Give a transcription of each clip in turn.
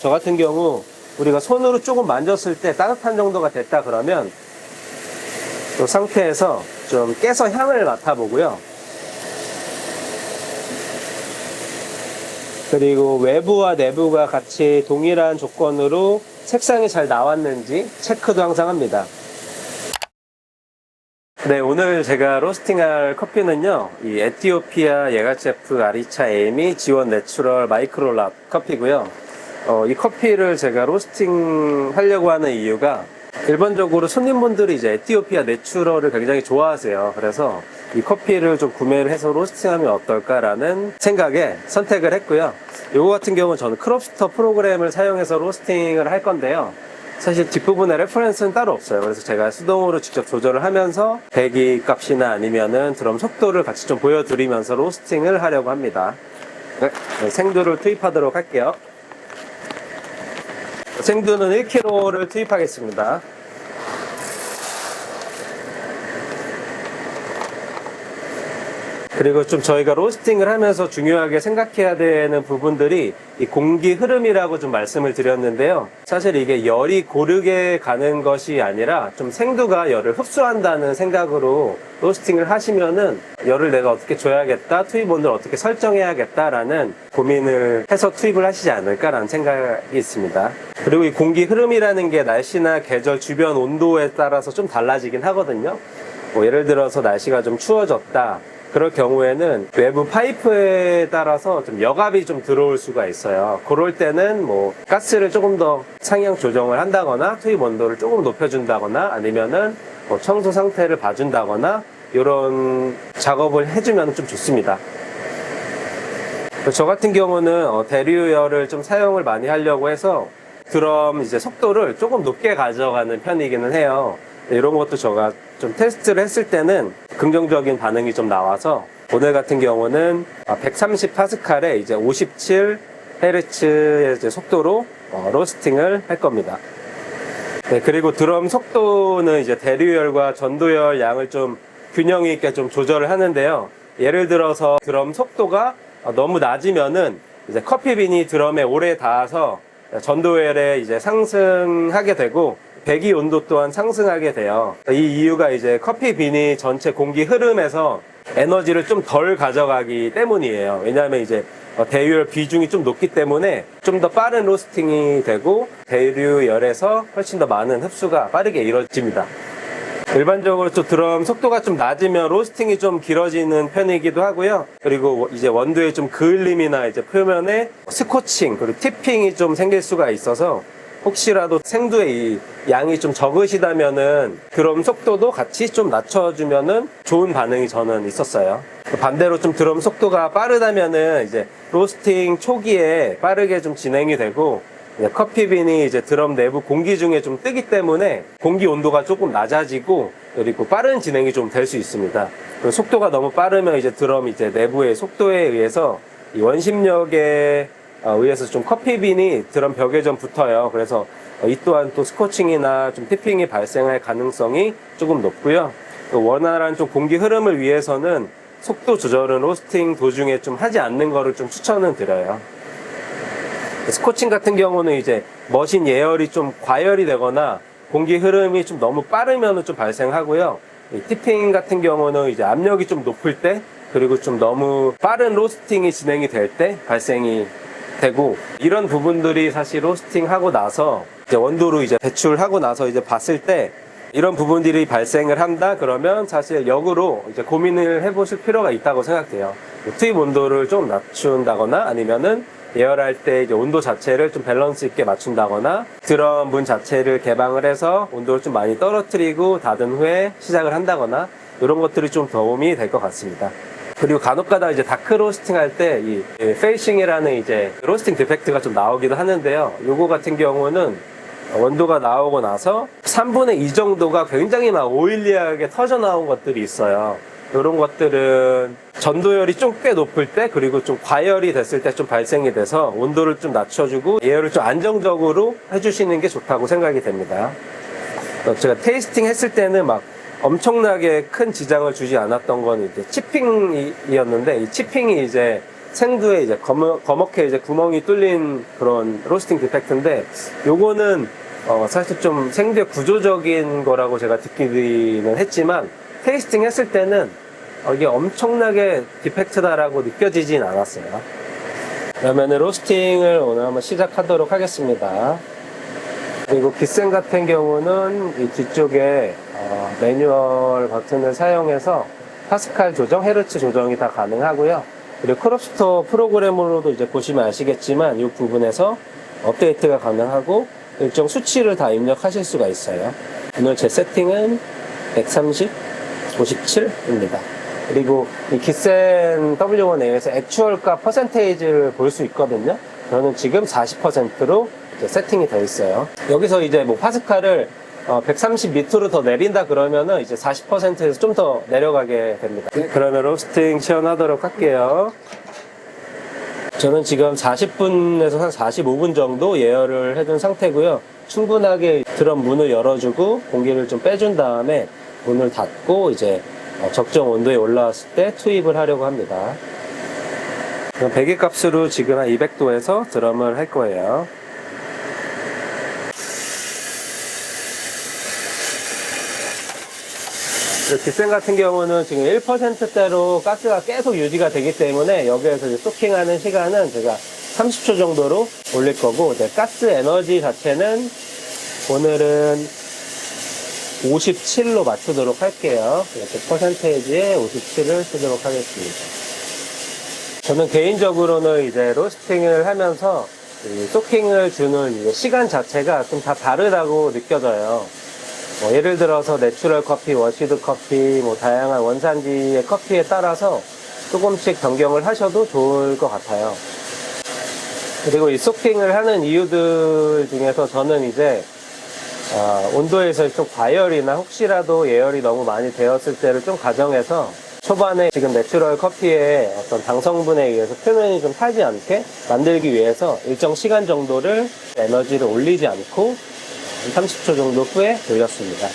저 같은 경우 우리가 손으로 조금 만졌을 때 따뜻한 정도가 됐다 그러면 이 상태에서 좀 깨서 향을 맡아보고요. 그리고 외부와 내부가 같이 동일한 조건으로 색상이 잘 나왔는지 체크도 항상 합니다. 네, 오늘 제가 로스팅할 커피는요, 이 에티오피아 예가체프 아리차 에이미 지원 내추럴 마이크로랍 커피고요. 어, 이 커피를 제가 로스팅 하려고 하는 이유가 일반적으로 손님분들이 이제 에티오피아 내추럴을 굉장히 좋아하세요. 그래서 이 커피를 좀 구매를 해서 로스팅하면 어떨까라는 생각에 선택을 했고요. 요거 같은 경우는 저는 크롭스터 프로그램을 사용해서 로스팅을 할 건데요. 사실 뒷부분에 레퍼런스는 따로 없어요. 그래서 제가 수동으로 직접 조절을 하면서 배기 값이나 아니면은 드럼 속도를 같이 좀 보여드리면서 로스팅을 하려고 합니다. 네, 네, 생두를 투입하도록 할게요. 생두는 1kg를 투입하겠습니다. 그리고 좀 저희가 로스팅을 하면서 중요하게 생각해야 되는 부분들이 이 공기 흐름이라고 좀 말씀을 드렸는데요. 사실 이게 열이 고르게 가는 것이 아니라 좀 생두가 열을 흡수한다는 생각으로 로스팅을 하시면은 열을 내가 어떻게 줘야겠다, 투입 온도를 어떻게 설정해야겠다라는 고민을 해서 투입을 하시지 않을까라는 생각이 있습니다. 그리고 이 공기 흐름이라는 게 날씨나 계절 주변 온도에 따라서 좀 달라지긴 하거든요. 뭐 예를 들어서 날씨가 좀 추워졌다. 그럴 경우에는 외부 파이프에 따라서 좀 여갑이 좀 들어올 수가 있어요. 그럴 때는 뭐 가스를 조금 더 상향 조정을 한다거나 투입 온도를 조금 높여준다거나 아니면은 뭐 청소 상태를 봐준다거나 이런 작업을 해주면 좀 좋습니다. 저 같은 경우는 어, 대류열을 좀 사용을 많이 하려고 해서 드럼 이제 속도를 조금 높게 가져가는 편이기는 해요. 이런 것도 제가 좀 테스트를 했을 때는 긍정적인 반응이 좀 나와서 오늘 같은 경우는 130 파스칼에 이제 57 헤르츠의 속도로 어, 로스팅을 할 겁니다. 네, 그리고 드럼 속도는 이제 대류열과 전도열 양을 좀 균형 있게 좀 조절을 하는데요. 예를 들어서 드럼 속도가 어, 너무 낮으면은 이제 커피빈이 드럼에 오래 닿아서 전도열에 이제 상승하게 되고 배기 온도 또한 상승하게 돼요. 이 이유가 이제 커피 빈이 전체 공기 흐름에서 에너지를 좀 덜 가져가기 때문이에요. 왜냐하면 이제 어, 대류열 비중이 좀 높기 때문에 좀 더 빠른 로스팅이 되고 대류열에서 훨씬 더 많은 흡수가 빠르게 이루어집니다. 일반적으로 또 드럼 속도가 좀 낮으면 로스팅이 좀 길어지는 편이기도 하고요. 그리고 이제 원두의 좀 그을림이나 이제 표면에 스코칭 그리고 티핑이 좀 생길 수가 있어서 혹시라도 생두의 이 양이 좀 적으시다면은 드럼 속도도 같이 좀 낮춰주면은 좋은 반응이 저는 있었어요. 반대로 좀 드럼 속도가 빠르다면은 이제 로스팅 초기에 빠르게 좀 진행이 되고 커피빈이 이제 드럼 내부 공기 중에 좀 뜨기 때문에 공기 온도가 조금 낮아지고 그리고 빠른 진행이 좀 될 수 있습니다. 속도가 너무 빠르면 이제 드럼 이제 내부의 속도에 의해서 이 원심력에 어, 의해서 좀 커피빈이 드럼 벽에 좀 붙어요. 그래서 어, 이 또한 또 스코칭이나 좀 티핑이 발생할 가능성이 조금 높고요. 또 원활한 좀 공기 흐름을 위해서는 속도 조절은 로스팅 도중에 좀 하지 않는 거를 좀 추천은 드려요. 스코칭 같은 경우는 이제 머신 예열이 좀 과열이 되거나 공기 흐름이 좀 너무 빠르면 좀 발생하고요. 이 티핑 같은 경우는 이제 압력이 좀 높을 때 그리고 좀 너무 빠른 로스팅이 진행이 될 때 발생이 되고 이런 부분들이 사실 로스팅 하고 나서 이제 원도로 이제 배출하고 나서 이제 봤을 때 이런 부분들이 발생을 한다 그러면 사실 역으로 이제 고민을 해보실 필요가 있다고 생각돼요. 투입 온도를 좀 낮춘다거나 아니면은 예열할 때 이제 온도 자체를 좀 밸런스 있게 맞춘다거나 드럼 문 자체를 개방을 해서 온도를 좀 많이 떨어뜨리고 닫은 후에 시작을 한다거나 이런 것들이 좀 도움이 될 것 같습니다. 그리고 간혹가다 이제 다크 로스팅 할 때 이 페이싱이라는 이제 로스팅 디펙트가 좀 나오기도 하는데요. 요거 같은 경우는 원도가 나오고 나서 3분의 2 정도가 굉장히 막 오일리하게 터져 나온 것들이 있어요. 이런 것들은 전도열이 좀 꽤 높을 때 그리고 좀 과열이 됐을 때 좀 발생이 돼서 온도를 좀 낮춰주고 예열을 좀 안정적으로 해주시는 게 좋다고 생각이 됩니다. 어, 제가 테이스팅 했을 때는 막 엄청나게 큰 지장을 주지 않았던 건 이제 치핑이었는데 이 치핑이 이제 생두에 이제 검, 검게 이제 구멍이 뚫린 그런 로스팅 디펙트인데 요거는 어, 사실 좀 생두의 구조적인 거라고 제가 듣기는 했지만 테이스팅 했을 때는 어, 이게 엄청나게 디펙트다라고 느껴지진 않았어요. 그러면 로스팅을 오늘 한번 시작하도록 하겠습니다. 그리고 기센 같은 경우는 이 뒤쪽에 어, 매뉴얼 버튼을 사용해서 파스칼 조정, 헤르츠 조정이 다 가능하고요. 그리고 크롭스터 프로그램으로도 이제 보시면 아시겠지만 이 부분에서 업데이트가 가능하고 일정 수치를 다 입력하실 수가 있어요. 오늘 제 세팅은 130, 57입니다. 그리고 이 기센 W1A에서 액추얼값 퍼센테이지를 볼 수 있거든요. 저는 지금 40%로 세팅이 되어 있어요. 여기서 이제 뭐 파스칼을 130 밑으로 더 내린다 그러면은 이제 40%에서 좀 더 내려가게 됩니다. 네, 그러면 로스팅 시연하도록 할게요. 저는 지금 40분에서 한 45분 정도 예열을 해둔 상태고요. 충분하게 드럼 문을 열어주고 공기를 좀 빼준 다음에 문을 닫고 이제 어, 적정 온도에 올라왔을 때 투입을 하려고 합니다. 배기 값으로 지금 한 200도에서 드럼을 할 거예요. 기센 같은 경우는 지금 1%대로 가스가 계속 유지가 되기 때문에 여기에서 이제 소킹하는 시간은 제가 30초 정도로 올릴 거고 이제 가스 에너지 자체는 오늘은 57로 맞추도록 할게요. 이렇게 퍼센테이지에 57을 쓰도록 하겠습니다. 저는 개인적으로는 이제 로스팅을 하면서 이 소킹을 주는 시간 자체가 좀 다 다르다고 느껴져요. 뭐 예를 들어서 내추럴 커피, 워시드 커피, 뭐 다양한 원산지의 커피에 따라서 조금씩 변경을 하셔도 좋을 것 같아요. 그리고 이 소킹을 하는 이유들 중에서 저는 이제 아, 온도에서 좀 과열이나 혹시라도 예열이 너무 많이 되었을 때를 좀 가정해서 초반에 지금 내추럴 커피의 어떤 당 성분에 의해서 표면이 좀 타지 않게 만들기 위해서 일정 시간 정도를 에너지를 올리지 않고 30초 정도 후에 돌렸습니다.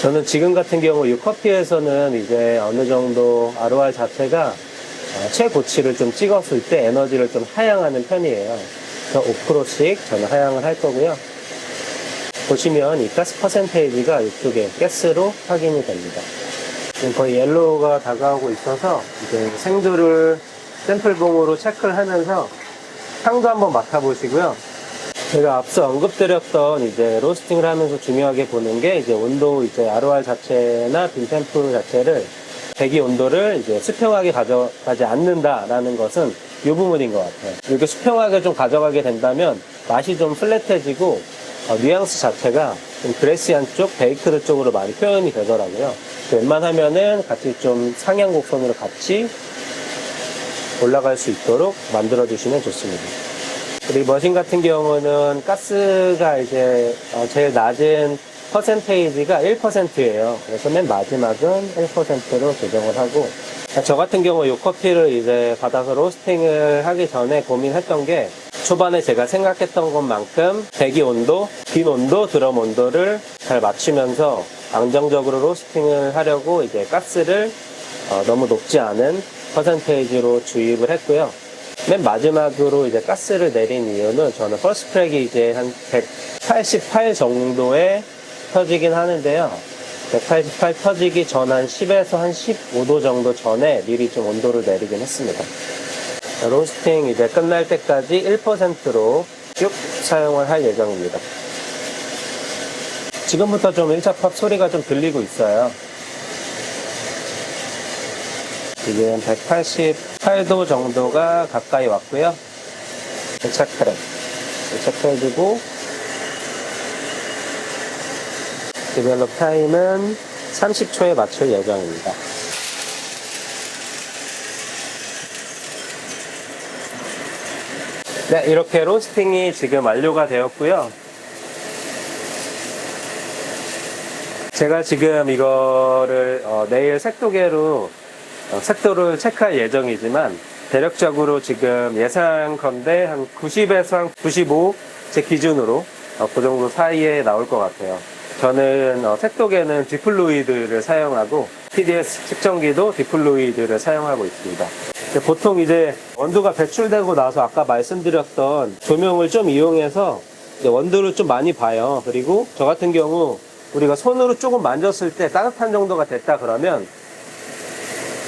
저는 지금 같은 경우 이 커피에서는 이제 어느 정도 ROR 자체가 어, 최고치를 좀 찍었을 때 에너지를 좀 하향하는 편이에요. 그래서 5%씩 저는 하향을 할 거고요. 보시면 이 가스 퍼센테이지가 이쪽에 가스로 확인이 됩니다. 지금 거의 옐로우가 다가오고 있어서 이제 생두를 샘플봉으로 체크를 하면서 향도 한번 맡아보시고요. 제가 앞서 언급드렸던 이제 로스팅을 하면서 중요하게 보는 게 이제 온도 이제 ROR 자체나 빈템프 자체를 배기 온도를 이제 수평하게 가져가지 않는다라는 것은 이 부분인 것 같아요. 이렇게 수평하게 좀 가져가게 된다면 맛이 좀 플랫해지고 어, 뉘앙스 자체가 좀 그레시한 쪽, 베이크드 쪽으로 많이 표현이 되더라고요. 웬만하면은 같이 좀 상향 곡선으로 같이 올라갈 수 있도록 만들어 주시면 좋습니다. 그리고 머신 같은 경우는 가스가 이제 어, 제일 낮은 퍼센테이지가 1%예요. 그래서 맨 마지막은 1%로 조정을 하고 저 같은 경우 이 커피를 이제 받아서 로스팅을 하기 전에 고민했던 게 초반에 제가 생각했던 것만큼 배기 온도, 빈 온도, 드럼 온도를 잘 맞추면서 안정적으로 로스팅을 하려고 이제 가스를 어, 너무 높지 않은 퍼센테이지로 주입을 했고요. 맨 마지막으로 이제 가스를 내린 이유는 저는 퍼스트 트랙이 이제 한 188 정도에 터지긴 하는데요. 188 터지기 전 한 10에서 한 15도 정도 전에 미리 좀 온도를 내리긴 했습니다. 로스팅 이제 끝날 때까지 1%로 쭉 사용을 할 예정입니다. 지금부터 좀 1차 팝 소리가 좀 들리고 있어요. 지금 188도 정도가 가까이 왔고요. 체크를 체크해주고 디벨롭 타임은 30초에 맞출 예정입니다. 네, 이렇게 로스팅이 지금 완료가 되었고요. 제가 지금 이거를 어, 내일 색도계로 어, 색도를 체크할 예정이지만 대략적으로 지금 예상컨대 한 90에서 한 95 제 기준으로 어, 그 정도 사이에 나올 것 같아요. 저는 어, 색도계는 디플로이드를 사용하고 PDS 측정기도 디플로이드를 사용하고 있습니다. 보통 이제 원두가 배출되고 나서 아까 말씀드렸던 조명을 좀 이용해서 원두를 좀 많이 봐요. 그리고 저 같은 경우 우리가 손으로 조금 만졌을 때 따뜻한 정도가 됐다 그러면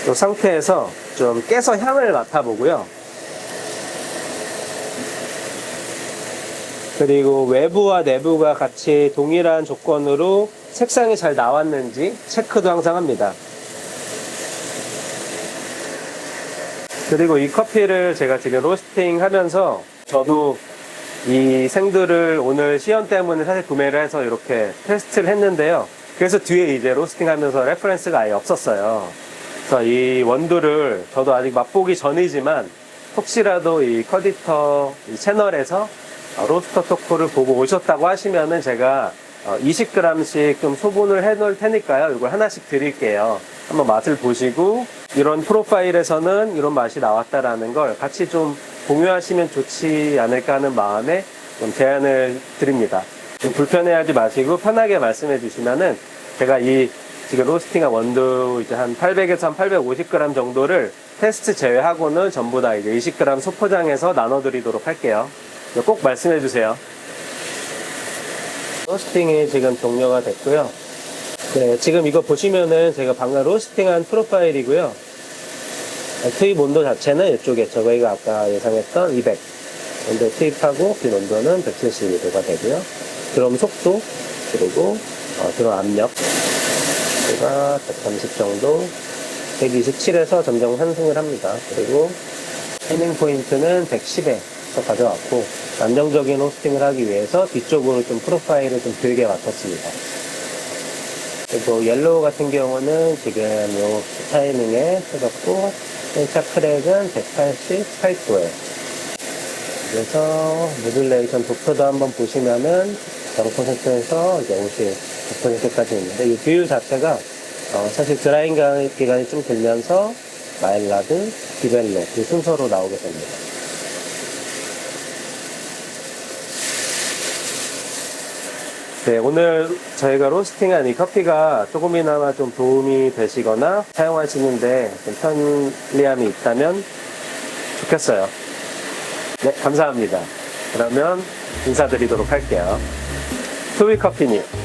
이 상태에서 좀 깨서 향을 맡아보고요. 그리고 외부와 내부가 같이 동일한 조건으로 색상이 잘 나왔는지 체크도 항상 합니다. 그리고 이 커피를 제가 지금 로스팅 하면서 저도 이 생두를 오늘 시연 때문에 사실 구매를 해서 이렇게 테스트를 했는데요. 그래서 뒤에 이제 로스팅 하면서 레퍼런스가 아예 없었어요. 그래서 이 원두를 저도 아직 맛보기 전이지만 혹시라도 이 커디터 이 채널에서 어, 로스터 토크를 보고 오셨다고 하시면은 제가 어, 20g씩 좀 소분을 해 놓을 테니까요. 이걸 하나씩 드릴게요. 한번 맛을 보시고 이런 프로파일에서는 이런 맛이 나왔다라는 걸 같이 좀 공유하시면 좋지 않을까 하는 마음에 좀 제안을 드립니다. 좀 불편해하지 마시고 편하게 말씀해 주시면은 제가 이 지금 로스팅한 원두 이제 한 800에서 한 850g 정도를 테스트 제외하고는 전부 다 이제 20g 소포장해서 나눠드리도록 할게요. 꼭 말씀해 주세요. 로스팅이 지금 종료가 됐고요. 네, 지금 이거 보시면은 제가 방금 로스팅한 프로파일이고요. 투입 온도 자체는 이쪽에 저희가 아까 예상했던 200 온도 투입하고 빈 온도는 172도가 되고요. 드럼 속도 그리고 어, 드럼 압력 제가 130 정도 127에서 점점 환승을 합니다. 그리고 해밍 포인트는 110에 가져왔고 안정적인 호스팅을 하기 위해서 뒤쪽으로 좀 프로파일을 좀 길게 맞췄습니다. 그리고 옐로우 같은 경우는 지금 요 타이밍에 해졌고 1차 크랙은 188도에 그래서 모듈레이션 도표도 한번 보시면은 0%에서 이제 50% 까지 있는데 이 비율 자체가 어, 사실 드라잉 기간이 좀 들면서 마일라드, 디벨로 그 순서로 나오게 됩니다. 네, 오늘 저희가 로스팅한 이 커피가 조금이나마 좀 도움이 되시거나 사용하시는데 좀 편리함이 있다면 좋겠어요. 네, 감사합니다. 그러면 인사드리도록 할게요. 투비 커피님.